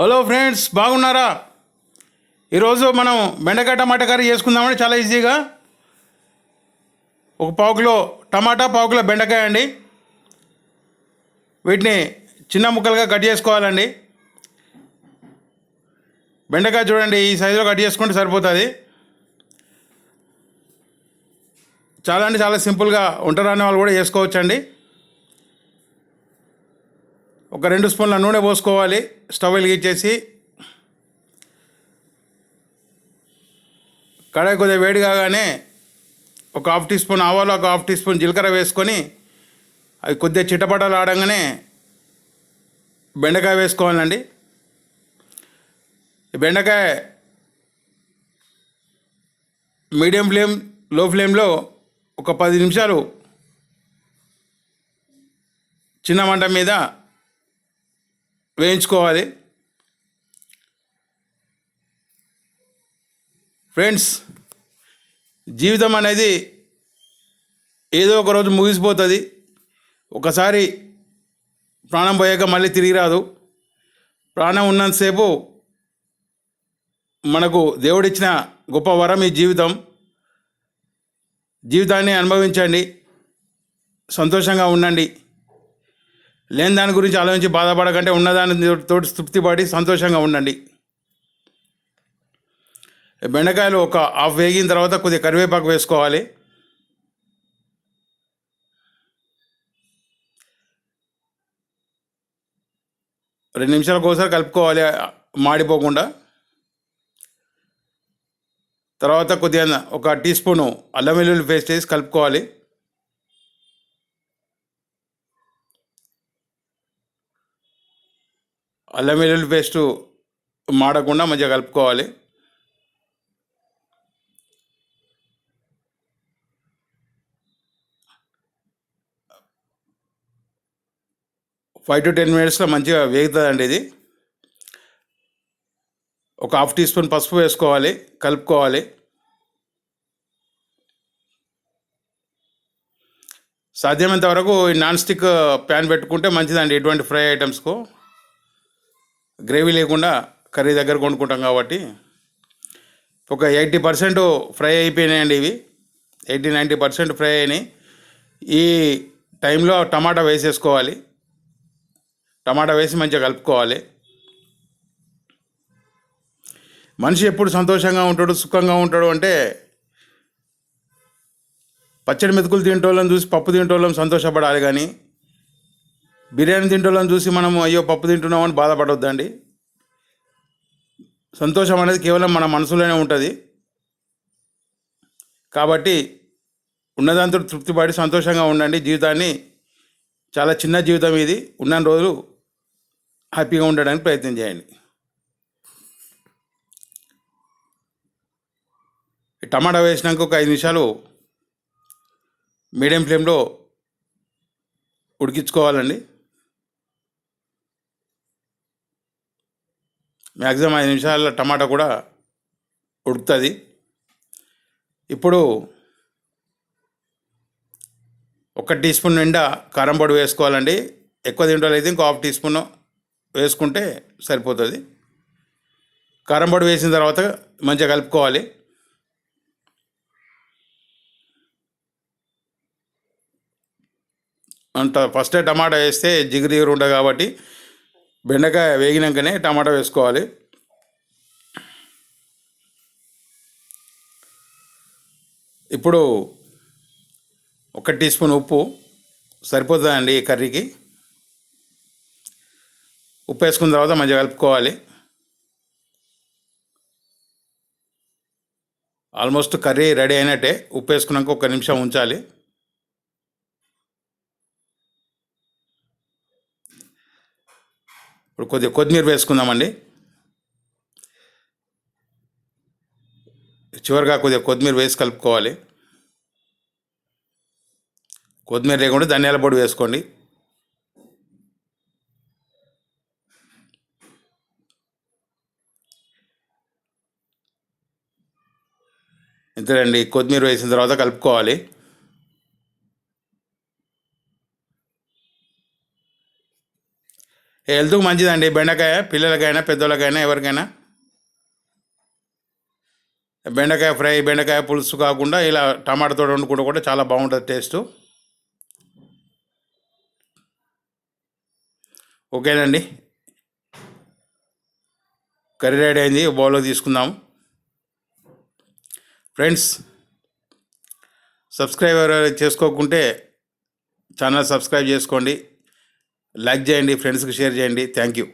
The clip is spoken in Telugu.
హలో ఫ్రెండ్స్ బాగున్నారా? ఈరోజు మనం బెండకాయ టమాటా కర్రీ చేసుకుందామండి చాలా ఈజీగా. ఒక పావు కిలో టమాటా పావు కిలో బెండకాయ అండి. వీటిని చిన్న ముక్కలుగా కట్ చేసుకోవాలండి. బెండకాయ చూడండి ఈ సైజులో కట్ చేసుకుంటే సరిపోతుంది. చాలా అంటే చాలా సింపుల్గా ఉంటారనే వాళ్ళు కూడా చేసుకోవచ్చండి. ఒక రెండు స్పూన్ల నూనె పోసుకోవాలి. స్టవ్ వెలిగించేసి కడాయి కొద్దిగా వేడి కాగానే ఒక హాఫ్ టీ స్పూన్ ఆవాలు ఒక హాఫ్ టీ స్పూన్ జీలకర్ర వేసుకొని అవి కొద్దిగా చిటపటలు ఆడంగానే బెండకాయ వేసుకోవాలండి. బెండకాయ మీడియం ఫ్లేమ్లో ఫ్లేమ్లో ఒక పది నిమిషాలు చిన్న మంట మీద వేయించుకోవాలి. ఫ్రెండ్స్ జీవితం అనేది ఏదో ఒక రోజు ముగిసిపోతుంది. ఒకసారి ప్రాణం పోయాక మళ్ళీ తిరిగి రాదు. ప్రాణం ఉన్నంతసేపు మనకు దేవుడిచ్చిన గొప్ప వరం ఈ జీవితం. జీవితాన్ని అనుభవించండి. సంతోషంగా ఉండండి. లేని దాని గురించి ఆలోచించి బాధపడకంటే ఉన్నదాని తోటి తృప్తిపడి సంతోషంగా ఉండండి. బెండకాయలు ఒక హాఫ్ వేగిన తర్వాత కొద్దిగా కరివేపాకు వేసుకోవాలి. రెండు నిమిషాలకు ఒకసారి కలుపుకోవాలి మాడిపోకుండా. తర్వాత కొద్దిగా ఒక టీ స్పూను అల్లం వెల్లుల్లి పేస్ట్ వేసి కలుపుకోవాలి. అల్లం వెల్లుల్లి పేస్టు మాడకుండా మంచిగా కలుపుకోవాలి. ఫైవ్ టు టెన్ మినిట్స్లో మంచిగా వేగుతుందండి ఇది. ఒక హాఫ్ టీ స్పూన్ పసుపు వేసుకోవాలి కలుపుకోవాలి. సాధ్యమైనంత వరకు ఈ నాన్ స్టిక్ ప్యాన్ పెట్టుకుంటే మంచిదండి ఎటువంటి ఫ్రై ఐటమ్స్కు. గ్రేవీ లేకుండా కర్రీ దగ్గర కొనుక్కుంటాం కాబట్టి ఒక ఎయిటీ పర్సెంట్ ఫ్రై అయిపోయినాయండి ఇవి. ఎయిటీ నైంటీ పర్సెంట్ ఫ్రై అయినాయి. ఈ టైంలో టమాటా వేసేసుకోవాలి. టమాటా వేసి మంచిగా కలుపుకోవాలి. మనిషి ఎప్పుడు సంతోషంగా ఉంటాడు సుఖంగా ఉంటాడు అంటే పచ్చడి మెతుకులు తింటోళ్ళని చూసి పప్పు తింటోళ్ళం సంతోషపడాలి కానీ బిర్యానీ తింటున్నాం చూసి మనం అయ్యో పప్పు తింటున్నామని బాధపడవద్దండి సంతోషం అనేది కేవలం మన మనసులోనే ఉంటుంది. కాబట్టి ఉన్నదాంతో తృప్తిపడి సంతోషంగా ఉండండి. జీవితాన్ని చాలా చిన్న జీవితం ఇది. ఉన్న రోజులు హ్యాపీగా ఉండడానికి ప్రయత్నం చేయండి. టమాటా వేసినాక ఒక ఐదు నిమిషాలు మీడియం ఫ్లేమ్లో ఉడికించుకోవాలండి. మ్యాక్సిమం ఐదు నిమిషాల టమాటా కూడా ఉడుకుతుంది. ఇప్పుడు ఒక టీ స్పూన్ నిండా కారం పొడి వేసుకోవాలండి. ఎక్కువ తింటాలైతే అయితే ఇంకో హాఫ్ టీ స్పూన్ వేసుకుంటే సరిపోతుంది. కారం పొడి వేసిన తర్వాత మంచిగా కలుపుకోవాలి. అంత ఫస్ట్ టమాటా వేస్తే జిగురు జిగురు ఉండదు కాబట్టి బెండకాయ వేగినాకనే టమాటా వేసుకోవాలి. ఇప్పుడు ఒక టీ స్పూన్ ఉప్పు సరిపోతుందండి ఈ కర్రీకి. ఉప్పు వేసుకున్న తర్వాత మంచిగా కలుపుకోవాలి. ఆల్మోస్ట్ కర్రీ రెడీ అయినట్టే. ఉప్పు వేసుకున్నాక ఒక నిమిషం ఉంచాలి. ఇప్పుడు కొద్దిగా కొత్తిమీర వేసుకుందామండి. చివరిగా కొద్దిగా కొత్తిమీర వేసి కలుపుకోవాలి. కొత్తిమీర లేకుండా ధనియాల పొడి వేసుకోండి. ఇంతేనండి కొత్తిమీర వేసిన తర్వాత కలుపుకోవాలి. హెల్త్కు మంచిదండి. బెండకాయ పిల్లలకైనా పెద్దోళ్ళకైనా ఎవరికైనా. బెండకాయ ఫ్రై బెండకాయ పులుసు కాకుండా ఇలా టమాటాతో వండుకుంటే కూడా చాలా బాగుంటుంది టేస్ట్. ఓకేనండి. కర్రీ రెడీ అయింది. బౌల్లో తీసుకుందాం. ఫ్రెండ్స్ సబ్స్క్రైబర్ చేసుకోకుంటే ఛానల్ సబ్స్క్రైబ్ చేసుకోండి. లైక్ చేయండి ఫ్రెండ్స్కి షేర్ చేయండి. Thank you